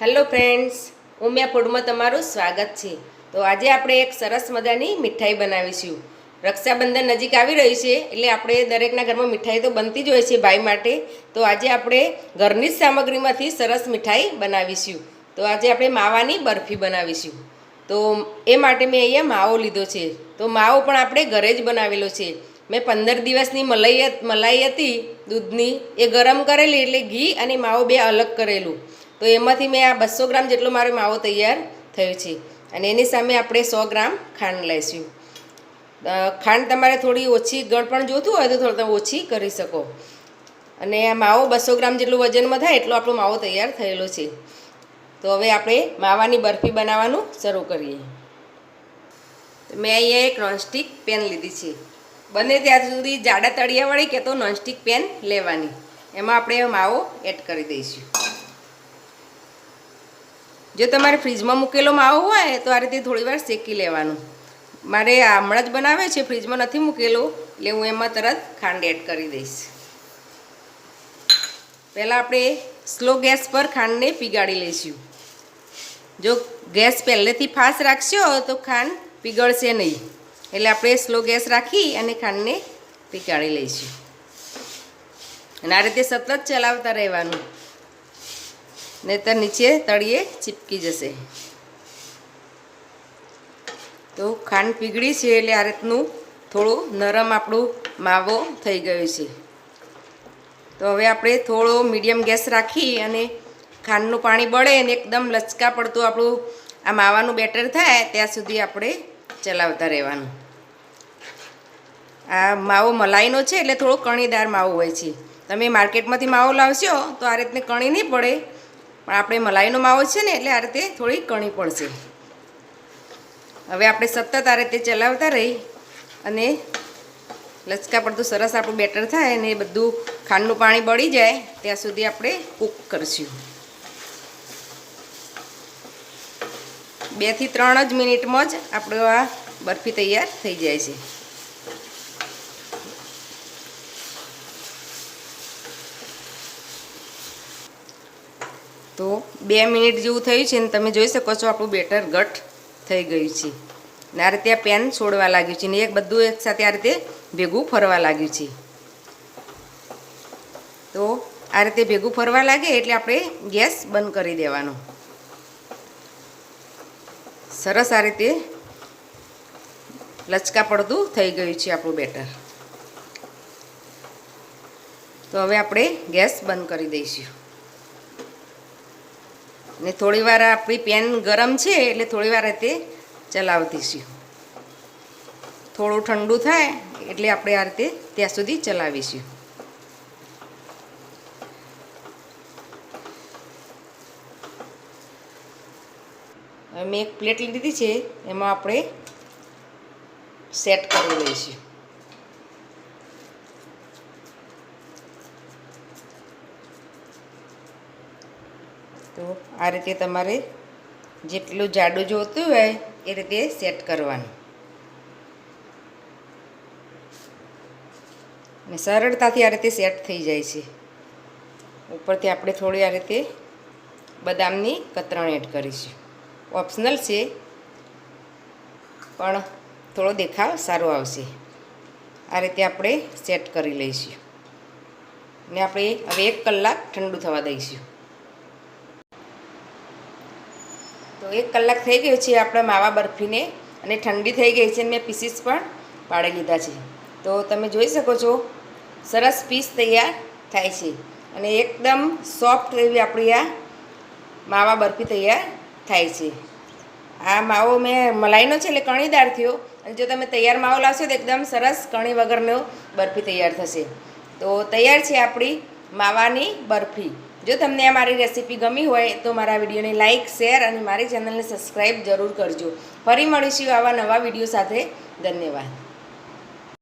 Hello friends Umiya ફૂડમાં તમારું સ્વાગત છે. તો આજે આપણે એક સરસ મજાની મીઠાઈ બનાવીશું. રક્ષાબંધન નજીક આવી રહી છે, એટલે આપણે દરેકના ઘરમાં મીઠાઈ તો બનતી જ હોય છે ભાઈ માટે. તો આજે આપણે ઘરની જ સામગ્રીમાંથી સરસ મીઠાઈ બનાવીશું. તો આજે આપણે માવાની બરફી બનાવીશું. તો એ માટે મેં અહીંયા માવો લીધો છે. તો માવો પણ આપણે ઘરે જ બનાવેલો છે. મેં પંદર દિવસની મલાઈ મલાઈ હતી, દૂધની. એ ગરમ કરેલી એટલે ઘી અને માવો બે અલગ કરેલું. તો એમાંથી મેં આ બસો ગ્રામ જેટલો મારો માવો તૈયાર થયો છે. અને એની સામે આપણે સો ગ્રામ ખાંડ લઈશું. ખાંડ તમારે થોડી ઓછી ગળ પણ જોતું હોય તો થોડી તમે ઓછી કરી શકો. અને આ માવો બસો ગ્રામ જેટલું વજનમાં થાય એટલો આપણો માવો તૈયાર થયેલો છે. તો હવે આપણે માવાની બરફી બનાવવાનું શરૂ કરીએ. મેં અહીંયા એક નોનસ્ટિક પેન લીધી છે. બને ત્યાં સુધી જાડા તળિયાવાળી કે તો નોનસ્ટિક પેન લેવાની. એમાં આપણે માવો એડ કરી દઈશું. જો તમારે ફ્રીજમાં મૂકેલો માવો હોય, તો આ રીતે થોડી વાર શેકી લેવાનું. મારે હમણાં જ બનાવે છે, ફ્રીજમાં નથી મૂકેલો, એટલે હું એમાં તરત ખાંડ એડ કરી દઈશ. પહેલાં આપણે સ્લો ગેસ પર ખાંડને પીગાળી લઈશું. જો ગેસ પહેલેથી ફાસ્ટ રાખશો, તો ખાંડ પીગળશે નહીં. એટલે આપણે સ્લો ગેસ રાખી અને ખાંડને પીગાળી લઈશું. અને આ રીતે સતત ચલાવતા રહેવાનું. નહીતર નીચે તળીએ ચીપકી જશે. તો ખાંડ પીગળી છે એટલે આ રીતનું થોડું નરમ આપણું માવો થઈ ગયો છે. તો હવે આપણે થોડો મીડિયમ ગેસ રાખી અને ખાંડનું પાણી બળે અને એકદમ લચકા પડતું આપણું આ માવાનું બેટર થાય ત્યાં સુધી આપણે ચલાવતા રહેવાનું. આ માવો મલાઈનો છે એટલે થોડો કણીદાર માવો હોય છે. તમે માર્કેટમાંથી માવો લાવશો તો આ રીતને કણી નહીં પડે. પણ આપણે મલાઈનો માવો છે ને એટલે આ રીતે થોડી કણી પડશે. હવે આપણે સતત આ રીતે ચલાવતા રહી અને લચકા પડતું સરસ આપણું બેટર થાય અને એ બધું ખાંડનું પાણી બળી જાય, ત્યાં સુધી આપણે કૂક કરશું. બેથી ત્રણ જ મિનિટમાં જ આપણો આ બરફી તૈયાર થઈ જાય છે. તો બે મિનિટ જેવું થયું છે ને તમે જોઈ શકો છો આપણું બેટર ઘટ થઈ ગયું છે. ને આ રીતે આ પેન છોડવા લાગ્યું છે ને એક બધું એક સાથે આ રીતે ભેગું ફરવા લાગ્યું છે. તો આ રીતે ભેગું ફરવા લાગે એટલે આપણે ગેસ બંધ કરી દેવાનો. સરસ આ રીતે લચકા પડતું થઈ ગયું છે આપણું બેટર. તો હવે આપણે ગેસ બંધ કરી દઈશું. ને થોડીવાર આપણી પેન ગરમ છે એટલે થોડીવાર તે રીતે ચલાવતીશું થોડું ઠંડુ થાય એટલે આપણે આ રીતે ત્યાં સુધી ચલાવીશું. મેં એક પ્લેટ લીધી છે, એમાં આપણે સેટ કરી લઈશું. તો આ રીતે તમારે જેટલું જાડું જોતું હોય એ રીતે સેટ કરવાનું. અને સરળતાથી આ રીતે સેટ થઈ જાય છે. ઉપરથી આપણે થોડી આ રીતે બદામની કતરણ એડ કરીશું. ઓપ્શનલ છે, પણ થોડો દેખાવ સારો આવશે. આ રીતે આપણે સેટ કરી લઈશું. ને આપણે હવે એક કલાક ઠંડુ થવા દઈશું. તો એક કલાક થઈ ગયો છે આપણા માવા બરફીને અને ઠંડી થઈ ગઈ છે અને મેં પીસીસ પણ પાડી લીધા છે. તો તમે જોઈ શકો છો, સરસ પીસ તૈયાર થાય છે અને એકદમ સોફ્ટ એવી આપણી આ માવા બરફી તૈયાર થાય છે. આ માવો મેં મલાઈનો છે એટલે કણીદાર થયો અને જો તમે તૈયાર માવો લાવશો તો એકદમ સરસ કણી વગરનો બરફી તૈયાર થશે. તો તૈયાર છે આપણી માવાની બરફી. જો તમને આ મારી રેસીપી ગમી હોય તો મારા વિડીયોને લાઇક શેર અને મારી ચેનલને સબસ્ક્રાઈબ જરૂર કરજો. ફરી મળીશું આવા નવા વીડિયો સાથે. ધન્યવાદ.